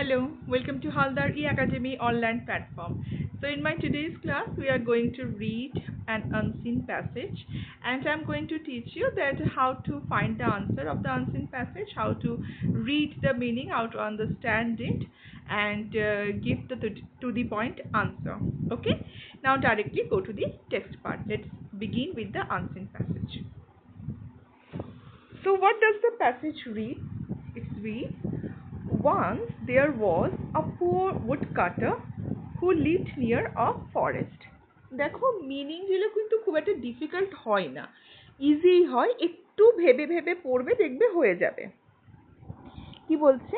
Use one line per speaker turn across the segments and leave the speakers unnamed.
Hello, welcome to Haldar E Academy online platform. So in my today's class we are going to read an unseen passage and I'm going to teach you that how to find the answer of the unseen passage, how to read the meaning, how to understand it and uh, give the to, to the point answer. Okay? Now directly go to the text part. Let's begin with the unseen passage. So what does the passage read? It reads once there was a poor woodcutter who lived near a forest. দেখো মিনিংগুলো কিন্তু খুব একটা difficult হয় না। Easy হয়, একটু ভেবে ভেবে পড়বে, দেখবে হয়ে যাবে। কি বলছে?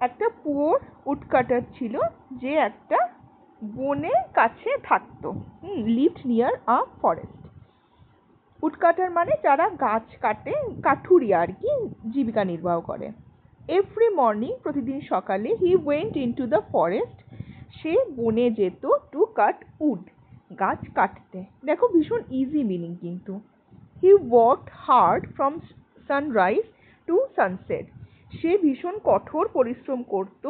একটা পুয়োর উডকাটার ছিল, যে একটা বনের কাছে থাকতো। Lived near a forest woodcutter মানে যারা গাছ কাটে, কাঠুরিয়া আর কি, জীবিকা নির্বাহ করে। এভরি মর্নিং প্রতিদিন সকালে he went into the forest সে বনে যেত টু কাট উড গাছ কাটতে। দেখো, ভীষণ ইজি মিনিং কিন্তু। He work hard from sunrise to sunset সে ভীষণ কঠোর পরিশ্রম করত,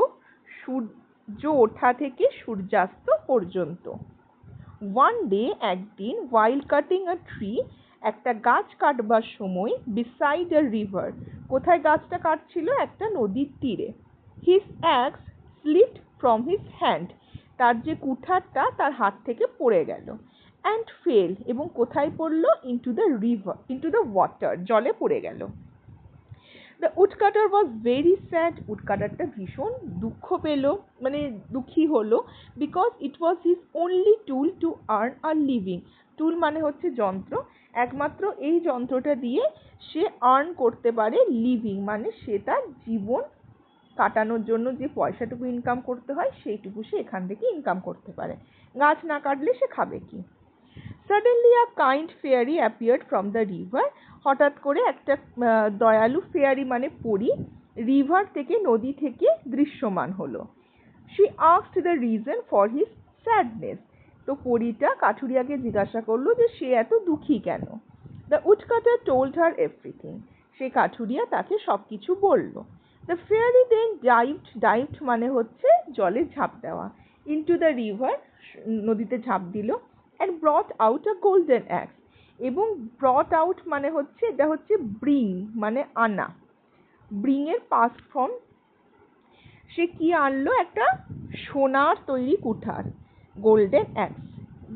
সূর্য ওঠা থেকে সূর্যাস্ত পর্যন্ত। ওয়ান ডে একদিন ওয়াইল্ড কাটিং আ ট্রি একটা গাছ কাটবার সময় বিসাইড আ রিভার কোথায় গাছটা কাটছিল? একটা নদীর তীরে। His axe slipped from his hand তার যে কুঠারটা তার হাত থেকে পড়ে গেল অ্যান্ড ফেল এবং কোথায় পড়ল? Into the river into the water জলে পড়ে গেল। The woodcutter was very sad উডকাটারটা ভীষণ দুঃখ পেল মানে দুঃখী হলো because it was his only tool to earn a living tool মানে হচ্ছে যন্ত্র একমাত্র এই যন্ত্রটা দিয়ে সে আর্ন করতে পারে লিভিং মানে সে তার জীবন কাটানোর জন্য যে পয়সাটুকু ইনকাম করতে হয়, সেইটুকু সে এখান থেকে ইনকাম করতে পারে। গাছ না কাটলে সে খাবে কি? Suddenly a kind fairy appeared from the river হঠাৎ করে একটা দয়ালু ফেয়ারি মানে পরি রিভার থেকে, নদী থেকে দৃশ্যমান হলো। She asked the reason for his sadness তো পরীটা কাঠুরিয়াকে জিজ্ঞাসা করল যে সে এত দুঃখী কেন? The woodcutter told her everything সে কাঠুরিয়া তাকে সব কিছু বলল। দ্য ফেয়ারি দেন ডাইভড ডাইভড মানে হচ্ছে জলে ঝাঁপ দেওয়া। ইন্টু দ্য রিভার নদীতে ঝাঁপ দিল and brought out a golden axe এবং ব্রট আউট মানে হচ্ছে, এটা হচ্ছে ব্রিং মানে আনা। ব্রিংয়ের পাস ফর্ম সে কি আনলো? একটা সোনার তৈরি কুঠার। Golden axe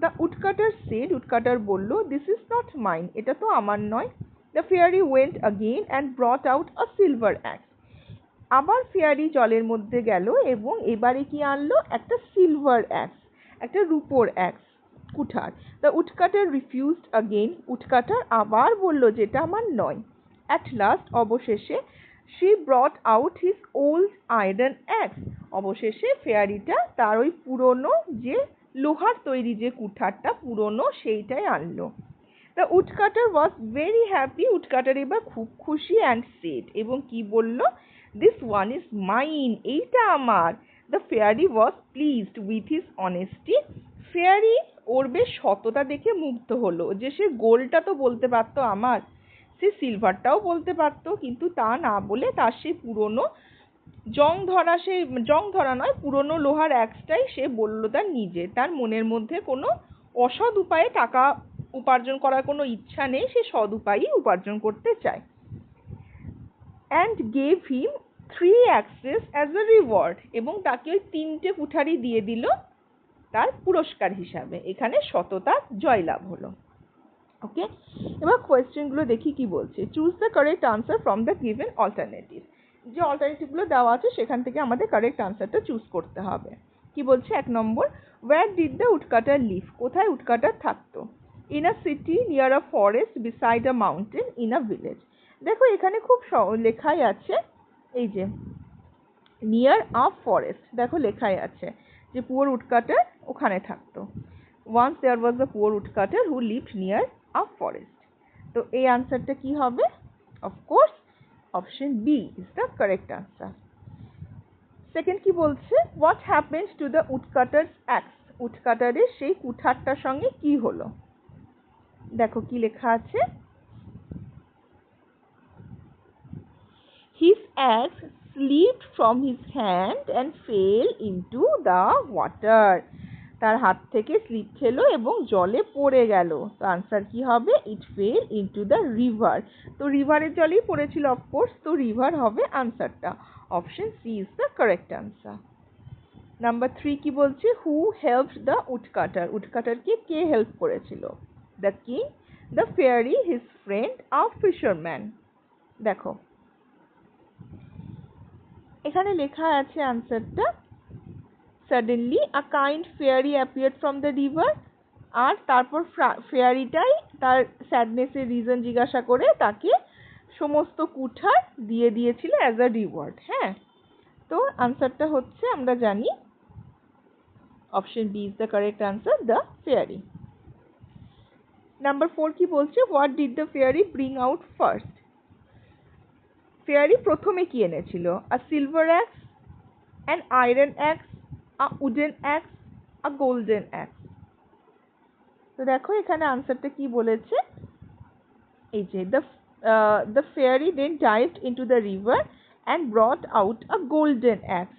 the woodcutter said woodcutter বলল দিস ইজ নট মাইন এটা তো আমার নয়। The fairy went again and brought out a silver axe আবার ফেয়ারি জলের মধ্যে গেল এবং এবারে কি আনলো? একটা সিলভার অ্যাক্স একটা রুপোর axe কুঠার। The woodcutter refused again woodcutter আবার বলল, যেটা আমার নয়। অ্যাট লাস্ট অবশেষে she brought out his old iron axe অবশেষে ফেয়ারিটা তার ওই পুরনো যে লোহার তৈরি যে কুঠারটা পুরনো সেইটাই আনলো। The woodcutter was very happy woodcutter এবার খুব খুশি অ্যান্ড সেট এবং কি বলল? দিস ওয়ান ইজ মাইন এইটা আমার। The fairy was pleased with his honesty fairy ওর বেশ সততা দেখে মুগ্ধ হলো যে সে গোলটা তো বলতে পারতো আমার। সে সিলভারটাও বলতে পারতো, কিন্তু তা না বলে তার সেই পুরনো জং ধরা সে, জং ধরা নয়, পুরনো লোহার অ্যাক্সটাই সে বলল তার নিজে। তার মনের মধ্যে কোনো অসৎ উপায়ে টাকা উপার্জন করার কোনো ইচ্ছা নেই, সে সৎ উপায়েই উপার্জন করতে চায়। And gave him three axes as a reward এবং তাকে ওই তিনটে কুঠারি দিয়ে দিল তার পুরস্কার হিসাবে। এখানে সততা, জয়লাভ হলো। ওকে এবার কোয়েশ্চেনগুলো দেখি কি বলছে। Choose the correct answer from the given alternative যে অল্টারনেটিভগুলো দেওয়া আছে, সেখান থেকে আমাদের কারেক্ট আনসারটা চুজ করতে হবে। কি বলছে? এক নম্বর where did the woodcutter live কোথায় উডকাটার থাকতো? In a city near a forest beside a mountain in a village দেখো, এখানে খুব স, লেখাই আছে, এই যে নিয়ার আ ফরেস্ট দেখো লেখাই আছে, যে পুয়ার উডকাটার ওখানে থাকতো। Once there was the poor woodcutter who lived near a forest তো এই আনসারটা কি হবে? Of course option B is the correct answer second কি বলছে? What happens to the woodcutter's axe উডকাটারের সেই কুঠারটার সঙ্গে কি হলো? দেখো কি লেখা আছে। হিস অ্যাক্স slipped from his hand and fell into the water. তার হাত থেকে স্লিপ খেলো এবং জলে পড়ে গেল। তো আনসার কি হবে? It fell into the river তো রিভারের জলেই পড়েছিল অফকোর্স তো রিভার হবে আনসারটা option C is the correct answer number three কি বলছে? হু হেল্প দ্য উডকাটার উডকাটারকে কে হেল্প করেছিল? The king the fairy his friend a fisherman দেখো, এখানে লেখা আছে আনসারটা suddenly a kind fairy appeared from the river আর তারপর ফেয়ারিটাই তার স্যাডনেসের রিজন জিজ্ঞাসা করে তাকে সমস্ত কুঠার দিয়ে দিয়েছিল অ্যাজ আ রিওয়ার্ড হ্যাঁ? তো আনসারটা হচ্ছে আমরা জানি option B is the correct answer the fairy number four কি বলছে? What did the fairy bring out first fairy প্রথমে কি এনেছিল? A silver axe an iron axe a wooden axe a golden axe তো দেখো, এখানে আনসারটা কি বলেছে? এই যে the the fairy then dived into the river and brought out a golden axe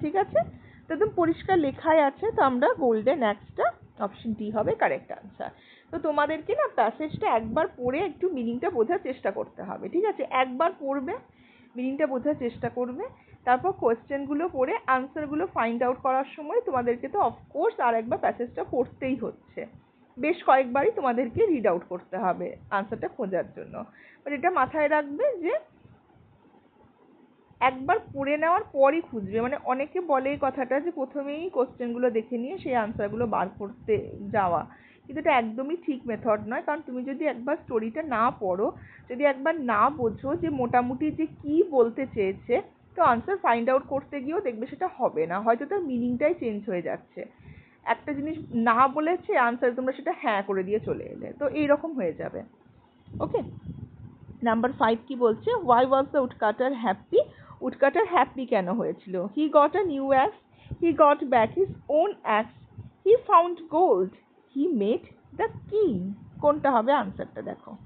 ঠিক আছে? তো একদম পরিষ্কার লেখাই আছে, তো আমরা গোল্ডেন অ্যাক্সটা অপশন ডি হবে কারেক্ট আনসার তো তোমাদেরকে না প্যাসেজটা একবার পড়ে একটু মিনিংটা বোঝার চেষ্টা করতে হবে। ঠিক আছে? একবার পড়বে মিনিংটা বোঝার চেষ্টা করবে। তারপর কোয়েশ্চেনগুলো পড়ে আনসারগুলো ফাইন্ড আউট করার সময় তোমাদেরকে তো অফকোর্স আর একবার প্যাসেজটা পড়তেই হচ্ছে। বেশ কয়েকবারই তোমাদেরকে রিড আউট করতে হবে আনসারটা খোঁজার জন্য। বাট এটা মাথায় রাখবে যে একবার পড়ে নেওয়ার পরই খুঁজবে। মানে অনেকে বলে এই কথাটা যে প্রথমেই কোশ্চেনগুলো দেখে নিয়ে সেই আনসারগুলো বার করতে যাওয়া। কিন্তু এটা একদমই ঠিক মেথড নয়। কারণ তুমি যদি একবার স্টোরিটা না পড়ো, যদি একবার না বোঝো যে মোটামুটি যে কী বলতে চেয়েছে তো আনসার ফাইন্ড আউট করতে গিয়েও দেখবে সেটা হবে না। হয়তো তার মিনিংটাই চেঞ্জ হয়ে যাচ্ছে। একটা জিনিস না বলেছে আনসার তোমরা সেটা হ্যাঁ করে দিয়ে চলে এলে। তো এইরকম হয়ে যাবে। ওকে নাম্বার ফাইভ কি বলছে? Why was the woodcutter happy woodcutter happy কেন হয়েছিল? He got a new axe he got back his own axe he found gold he made the king কোনটা হবে? আনসারটা দেখো।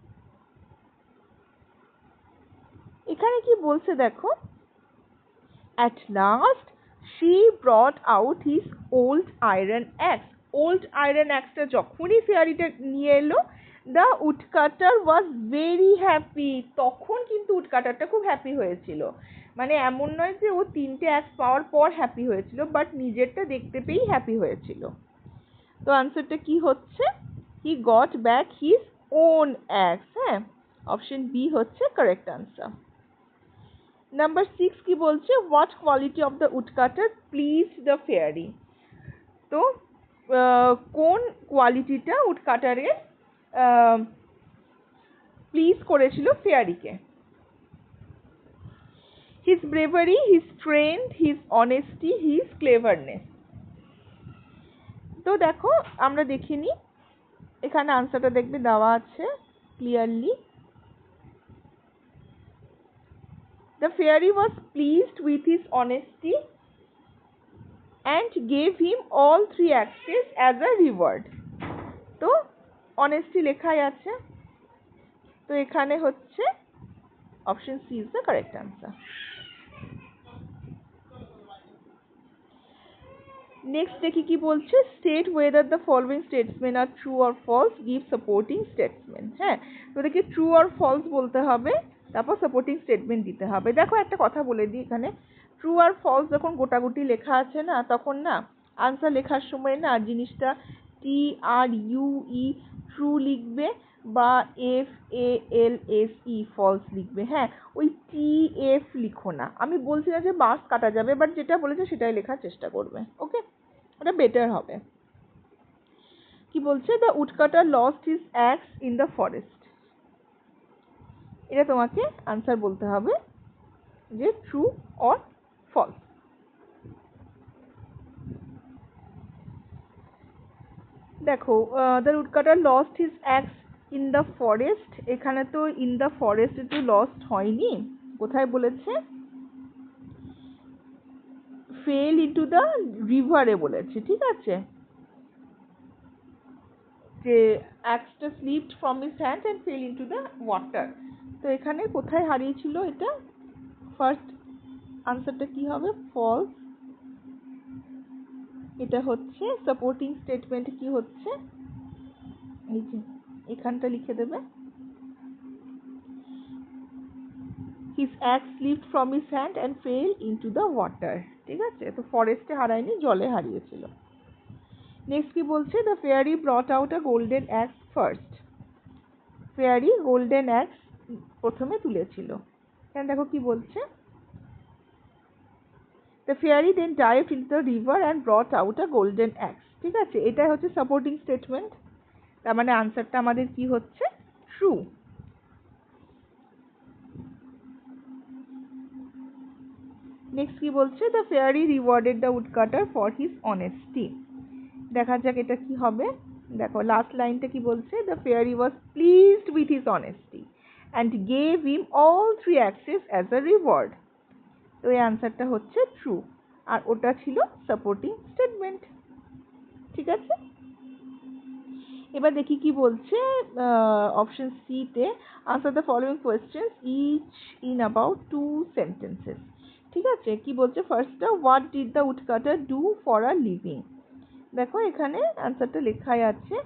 এখানে কি বলছে দেখো? At last she brought out his old iron axe old iron অ্যাক্সটা যখনই ফেয়ারিটা নিয়ে এলো the woodcutter was very happy তখন কিন্তু উডকাটারটা খুব হ্যাপি হয়েছিল। মানে এমন নয় যে ও তিনটে অ্যাক্স পাওয়ার পর হ্যাপি হয়েছিল বাট নিজেরটা দেখতে পেয়েই হ্যাপি হয়েছিল। তো আনসারটা কি হচ্ছে? He got back his own axe হ্যাঁ? অপশন বি হচ্ছে কারেক্ট আনসার নাম্বার সিক্স কি বলছে? What quality of the woodcutter please the fairy তো কোন কোয়ালিটিটা উডকাটারের প্লিজ করেছিল ফেয়ারিকে his bravery his strength his honesty his cleverness তো দেখো, আমরা দেখিনি। এখানে আনসারটা দেখবে দেওয়া আছে clearly The fairy was pleased with his honesty and gave him all three axes as a reward. তো অনেস্টি লেখাই আছে। তো এখানে হচ্ছে option C is the correct answer next দেখি কি বলছে? State whether the following স্টেটসমেন R true or false give supporting স্টেটসমেন হ্যাঁ? তোদেরকে ট্রু আর ফলস বলতে হবে। তারপর সাপোর্টিং স্টেটমেন্ট দিতে হবে। দেখো একটা কথা বলে দিই এখানে। ট্রু আর ফলস যখন গোটাগুটি লেখা আছে না, তখন না আনসার লেখার সময় না জিনিসটা টি আর ইউ ই ট্রু লিখবে বা F A L S E false লিখবে। হ্যাঁ ওই টি এফ লিখো না। আমি বলছি না যে বাস কাটা যাবে বাট যেটা বলেছে সেটাই লেখার চেষ্টা করবে। ওকে ওটা বেটার হবে। কি বলছে? The woodcutter lost his axe in the forest এটা তোমাকে আনসার বলতে হবে যে ট্রু অর ফলস দেখো the woodcutter lost his axe in the forest এখানে তো ইন দ্য ফরেস্ট তো লস্ট হয়নি। কোথায় বলেছে? ফেল ইন্টু দ্য রিভারে বলেছে, ঠিক আছে? যে অ্যাক্সটা slipped from his hand and fell into the water তো এখানে কোথায় হারিয়েছিল এটা? ফার্স্ট আনসারটা কি হবে? ফলস এটা হচ্ছে সাপোর্টিং স্টেটমেন্ট কি হচ্ছে? এই যে, এখানটা লিখে দেবে। His axe slipped from his hand and fell into the water ঠিক আছে? তো ফরেস্টে হারায়নি, জলে হারিয়েছিল। নেক্সট কি বলছে? The fairy brought out a golden axe first fairy golden axe প্রথমে তুলেছিল। এখানে দেখো কি বলছে? The fairy then dive in the river and brought out a golden axe ঠিক আছে, এটাই হচ্ছে সাপোর্টিং স্টেটমেন্ট তার মানে আনসারটা আমাদের কি হচ্ছে? ট্রু নেক্সট কি বলছে? The fairy rewarded the woodcutter for his honesty দেখা যাক এটা কি হবে। দেখো লাস্ট লাইনটা কি বলছে? The fairy was pleased with his honesty and gave him all three axes as a reward তো এই আনসারটা হচ্ছে ট্রু আর ওটা ছিল সাপোর্টিং স্টেটমেন্ট ঠিক আছে? এবার দেখি কি বলছে অপশন সিতে answer the following questions each in about two sentences ঠিক আছে? কি বলছে? ফার্স্টটা what did the woodcutter do for a living দেখো, এখানে অ্যান্সারটা লেখাই আছে।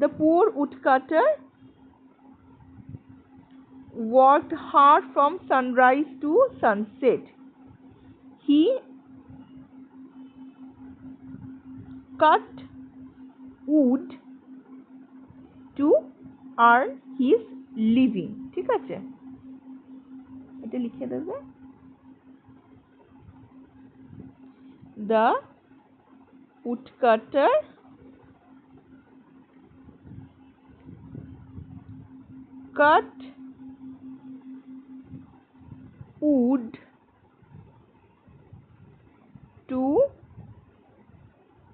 The poor woodcutter worked hard from sunrise to sunset. He cut wood to earn his living. ঠিক আছে এটা লিখে দেবে the woodcutter cut wood to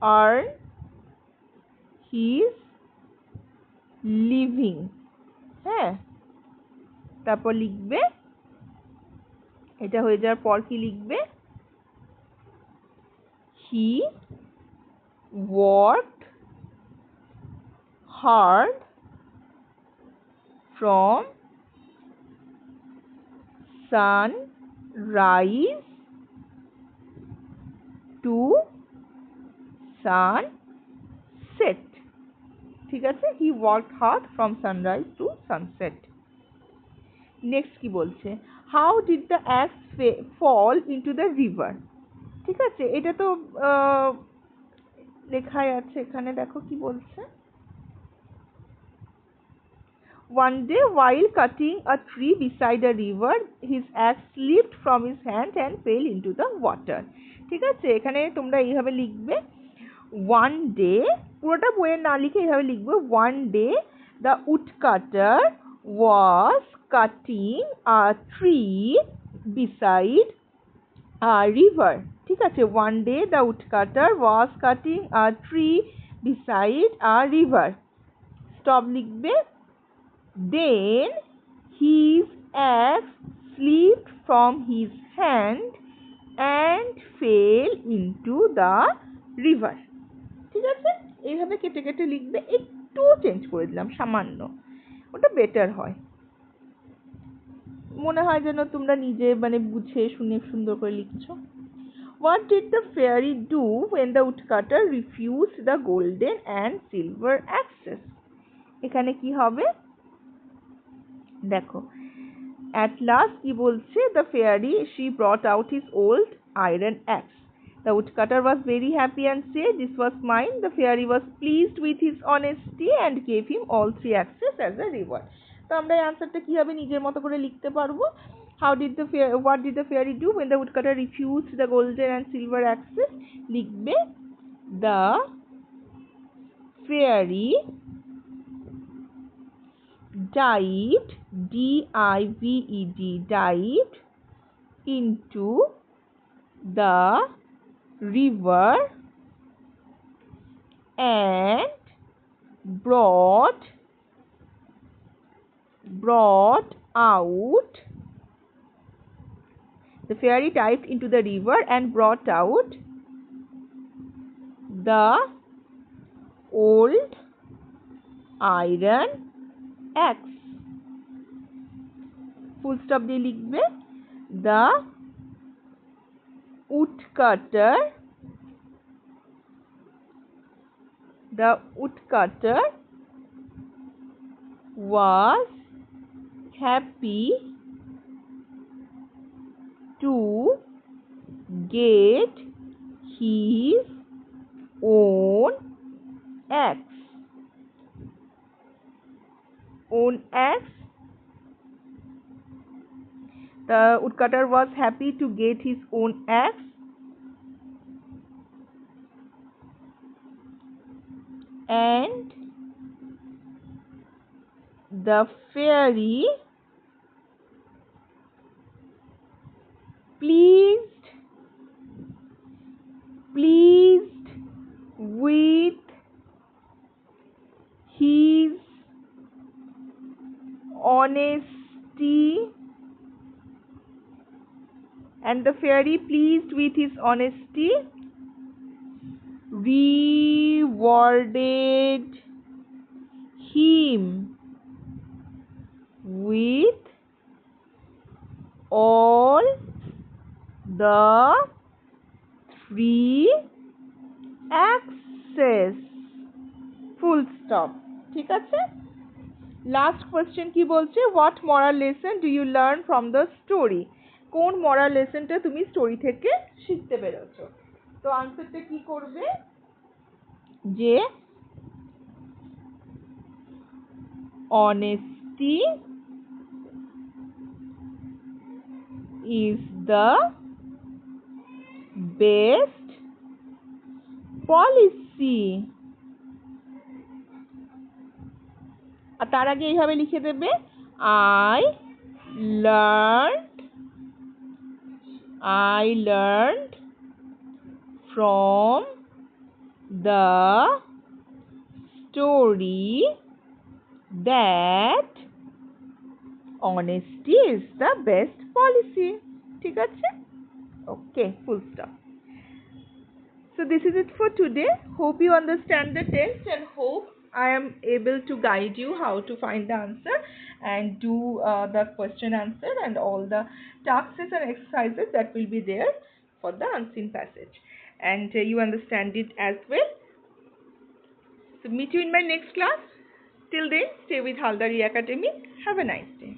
earn his living হ্যাঁ? তারপর লিখবে, এটা হয়ে যাওয়ার পর কি লিখবে? He work hard from sunrise to sunset ঠিক আছে? He work hard from sunrise to sunset next কি বলছে? How did the axe fall into the river ঠিক আছে? এটা তো লেখাই আছে এখানে। দেখো কি বলছে? One day, while cutting a tree beside a river, his axe slipped from his hand and fell into the water. ঠিক আছে? এখানে তোমরা এইভাবে লিখবে ওয়ান ডে পুরোটা বইয়ের না লিখে এইভাবে লিখবে one day the woodcutter was cutting a tree beside a river ঠিক আছে? One day the woodcutter was cutting a tree beside a river stop লিখবে Then his axe slipped from his hand and fell into the river. ঠিক আছে? এইভাবে কেটে কেটে লিখবে, একটু চেঞ্জ করে দিলাম, সামান্য। ওটা বেটার হয়। মনে হয় যেন তোমরা নিজে মানে বুঝে শুনে সুন্দর করে লিখছো। What did the fairy do when the woodcutter refuse the golden and silver axes এখানে কি হবে? দেখো at last কি বলছে the fairy she brought out his old iron axe the woodcutter was very happy and said this was mine the fairy was pleased with his honesty and gave him all three axes as a reward তো আমরা এই আনসারটা কীভাবে নিজের মতো করে লিখতে পারব how did the fair what did the fairy do when the woodcutter refused the golden and silver axes লিখবে the fairy dived D I V E D dived into the river and brought brought out the fairy dived into the river and brought out the old iron axe full stop দিয়ে লিখবে the woodcutter the woodcutter was happy to get his own axe. Own axe. The woodcutter was happy to get his own axe. And the fairy pleased pleased with his honesty and the fairy pleased with his honesty rewarded him with all the three axes full stop ঠিক আছে last question কি বলছে? What moral lesson do you learn from the story কোন moral লেসনটা তুমি story থেকে শিখতে পেরেছ? তো আনসারটা কি করবে? যে honesty is the best policy. আর তার আগে এইভাবে লিখে দেবে I learn I learn from the story that honesty is the best policy ঠিক আছে? Okay full stop so this is it for today hope you understand the test and hope I am able to guide you how to find the answer and do uh, the question answer and all the tasks and exercises that will be there for the unseen passage. And uh, you understand it as well. So meet you in my next class. Till then stay with Haldari Academy. Have a nice day